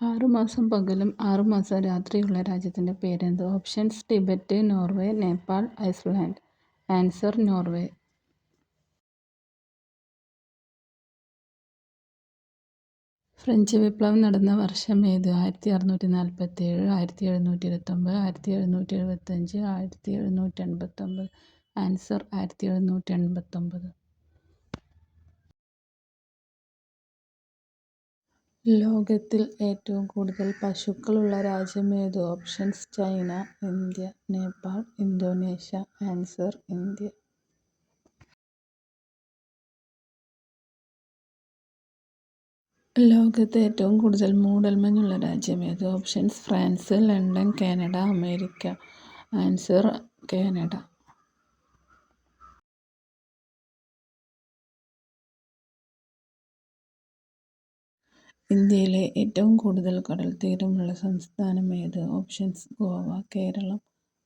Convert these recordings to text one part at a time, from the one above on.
ആറുമാസം പകലും ആറുമാസം രാത്രിയുള്ള രാജ്യത്തിന്റെ പേരെന്ത്? Options Tibet Norway Nepal Iceland. Answer Norway. French വിപ്ലവം നടന്ന വർഷം ഏത്? ആയിരത്തി അറുന്നൂറ്റി നാൽപ്പത്തേഴ് ആയിരത്തി എഴുന്നൂറ്റി ഇരുപത്തൊമ്പത് ആയിരത്തി എഴുന്നൂറ്റി എഴുപത്തഞ്ച് ആയിരത്തി എഴുന്നൂറ്റി എൺപത്തൊമ്പത് ആൻസർ ആയിരത്തി എഴുന്നൂറ്റി എൺപത്തൊമ്പത് ലോകത്തിൽ ഏറ്റവും കൂടുതൽ പശുക്കളുള്ള രാജ്യമേത്? Options China India Nepal Indonesia answer India ലോകത്ത് ഏറ്റവും കൂടുതൽ മൂടൽമഞ്ഞുള്ള രാജ്യമേത്? Options France London Canada America answer Canada ഇന്ത്യയിലെ ഏറ്റവും കൂടുതൽ കടൽത്തീരമുള്ള സംസ്ഥാനം ഏത്? ഓപ്ഷൻസ് ഗോവ കേരളം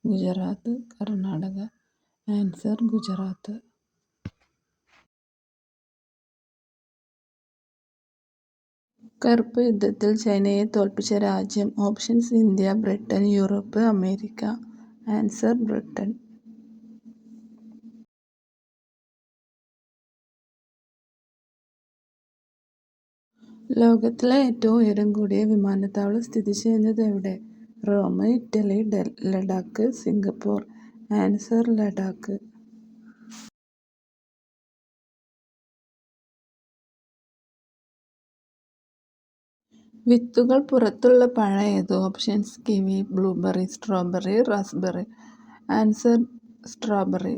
ഗുജറാത്ത് കർണാടക ആൻസർ ഗുജറാത്ത് കറുപ്പ് യുദ്ധത്തിൽ ചൈനയെ തോൽപ്പിച്ച രാജ്യം? Options India Britain Europe America answer Britain ലോകത്തിലെ ഏറ്റവും ഉയരം കൂടിയ വിമാനത്താവളം സ്ഥിതി ചെയ്യുന്നത് എവിടെ? Rome Italy Ladakh Singapore answer Ladakh വിത്തുകൾ പുറത്തുള്ള പഴം ഏത്? Options kiwi blueberry strawberry raspberry answer strawberry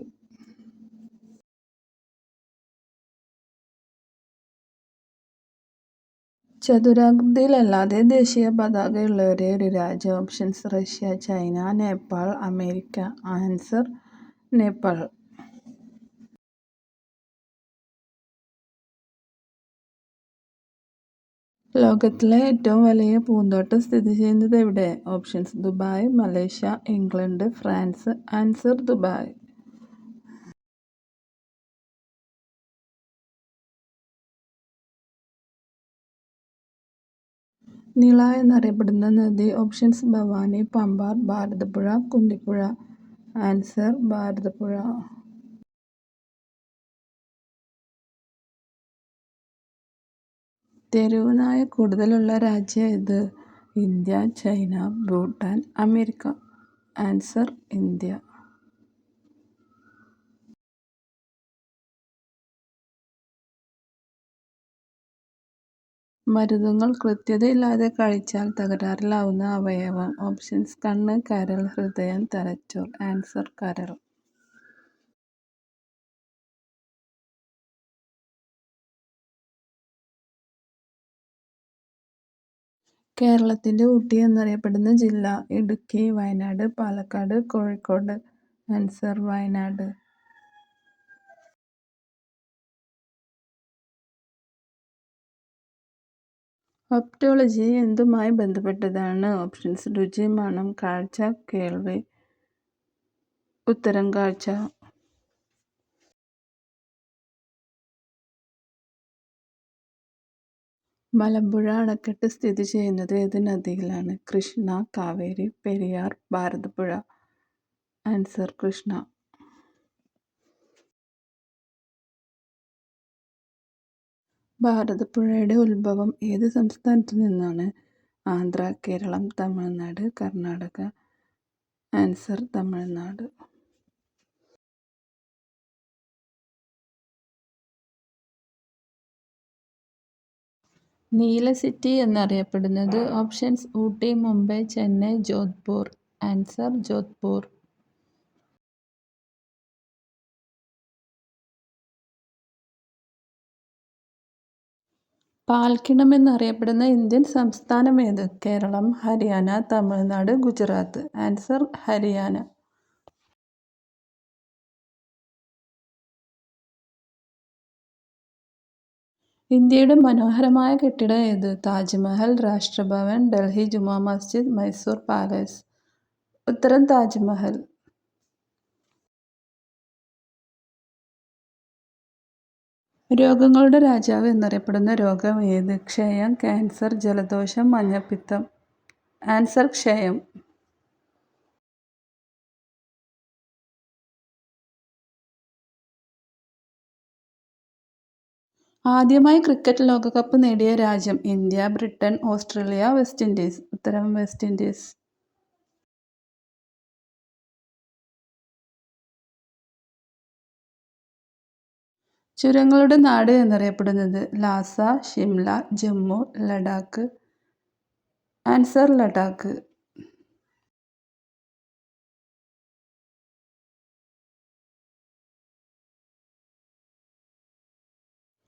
ചതുരാകൃതിയിലല്ലാതെ ദേശീയ പതാകയുള്ള ഒരേയൊരു രാജ്യം? Options Russia China Nepal America answer Nepal ലോകത്തിലെ ഏറ്റവും വലിയ പൂന്തോട്ടം സ്ഥിതി ചെയ്യുന്നത് എവിടെ? Options Dubai Malaysia England France answer Dubai Nila എന്നറിയപ്പെടുന്ന നദി? ഓപ്ഷൻസ് ഭവാനി പമ്പാർ ഭാരതപ്പുഴ കുന്തിപ്പുഴ ആൻസർ ഭാരതപ്പുഴ തെരുവുനായ കൂടുതലുള്ള രാജ്യം ഏത്? India China Bhutan America answer India മരുന്നുകൾ കൃത്യതയില്ലാതെ കഴിച്ചാൽ തകരാറിലാവുന്ന അവയവം? ഓപ്ഷൻസ് കണ്ണ് കരൾ ഹൃദയം തലച്ചോർ ആൻസർ കരൾ കേരളത്തിന്റെ ഊട്ടി എന്നറിയപ്പെടുന്ന ജില്ല? ഇടുക്കി വയനാട് പാലക്കാട് കോഴിക്കോട് ആൻസർ വയനാട് ഒപ്റ്റോളജി എന്തുമായി ബന്ധപ്പെട്ടതാണ്? ഓപ്ഷൻസ് രുചി മണം കാഴ്ച കേൾവി ഉത്തരം കാഴ്ച മലമ്പുഴ അണക്കെട്ട് സ്ഥിതി ചെയ്യുന്നത് ഏത് നദിയിലാണ്? കൃഷ്ണ കാവേരി പെരിയാർ ഭാരതപ്പുഴ ആൻസർ കൃഷ്ണ ഭാരതപ്പുഴയുടെ ഉത്ഭവം ഏത് സംസ്ഥാനത്തു നിന്നാണ്? ആന്ധ്ര കേരളം തമിഴ്നാട് കർണാടക ആൻസർ തമിഴ്നാട് നീല സിറ്റി എന്നറിയപ്പെടുന്നത്? ഓപ്ഷൻസ് ഊട്ടി മുംബൈ ചെന്നൈ ജോധ്പൂർ ആൻസർ ജോധ്പൂർ പാൽക്കിണം എന്നറിയപ്പെടുന്ന ഇന്ത്യൻ സംസ്ഥാനം ഏത്? കേരളം ഹരിയാന തമിഴ്നാട് ഗുജറാത്ത് ആൻസർ ഹരിയാന ഇന്ത്യയുടെ മനോഹരമായ കെട്ടിടം ഏത്? താജ്മഹൽ രാഷ്ട്രഭവൻ ഡൽഹി ജുമാ മസ്ജിദ് മൈസൂർ പാലസ് ഉത്തരം താജ്മഹൽ രോഗങ്ങളുടെ രാജാവ് എന്നറിയപ്പെടുന്ന രോഗം ഏത്? ക്ഷയം ക്യാൻസർ ജലദോഷം മഞ്ഞപ്പിത്തം. ആൻസർ ക്ഷയം. ആദ്യമായി ക്രിക്കറ്റ് ലോകകപ്പ് നേടിയ രാജ്യം India Britain Australia West Indies. ഉത്തരം വെസ്റ്റ് ഇൻഡീസ്. ചുരങ്ങളുടെ നാട് എന്നറിയപ്പെടുന്നത് ലാസ ഷിംല ജമ്മു ലഡാക്ക്. ആൻസർ ലഡാക്ക്.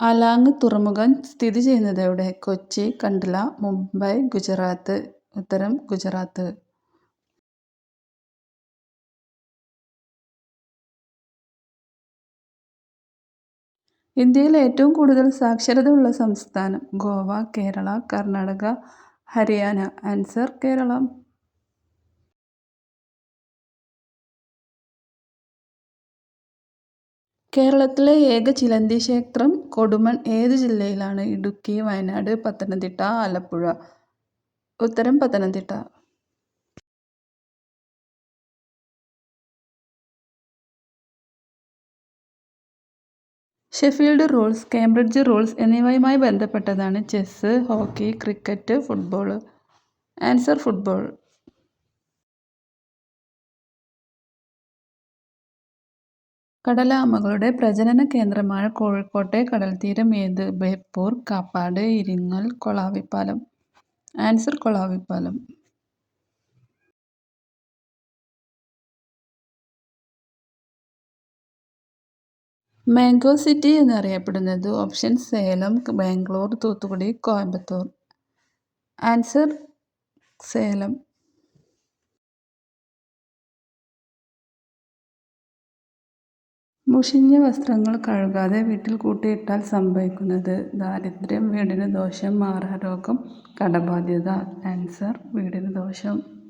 അലാങ് തുറമുഖം സ്ഥിതി ചെയ്യുന്നത് എവിടെ? കൊച്ചി കണ്ട്ല മുംബൈ ഗുജറാത്ത്. ഉത്തരം ഗുജറാത്ത്. ഇന്ത്യയിൽ ഏറ്റവും കൂടുതൽ സാക്ഷരത ഉള്ള സംസ്ഥാനം ഗോവ കേരള കർണാടക ഹരിയാന. ആൻസർ കേരള. കേരളത്തിലെ ഏക ചിലന്തി ക്ഷേത്രം കൊടുമൺ ഏത് ജില്ലയിലാണ്? ഇടുക്കി വയനാട് പത്തനംതിട്ട ആലപ്പുഴ. ഉത്തരം Pathanamthitta. Sheffield rules Cambridge rules എന്നിവയുമായി ബന്ധപ്പെട്ടതാണ് chess hockey cricket football. Answer football. കടലാമകളുടെ പ്രജനന കേന്ദ്രമായ കോഴിക്കോട്ടെ കടൽത്തീരം ഏത് Beypore Kappad Iringal Kolavipalam. Answer Kolavipalam. Mango city എന്നറിയപ്പെടുന്നത് ഓപ്ഷൻ സേലം ബാംഗ്ലൂർ തൂത്തുക്കുടി കോയമ്പത്തൂർ. ആൻസർ സേലം. മുഷിഞ്ഞ വസ്ത്രങ്ങൾ കഴുകാതെ വീട്ടിൽ കൂട്ടിയിട്ടാൽ സംഭവിക്കുന്നത് ദാരിദ്ര്യം വീടിന് ദോഷം മാറാരോഗം കടബാധ്യത. ആൻസർ വീടിന് ദോഷം.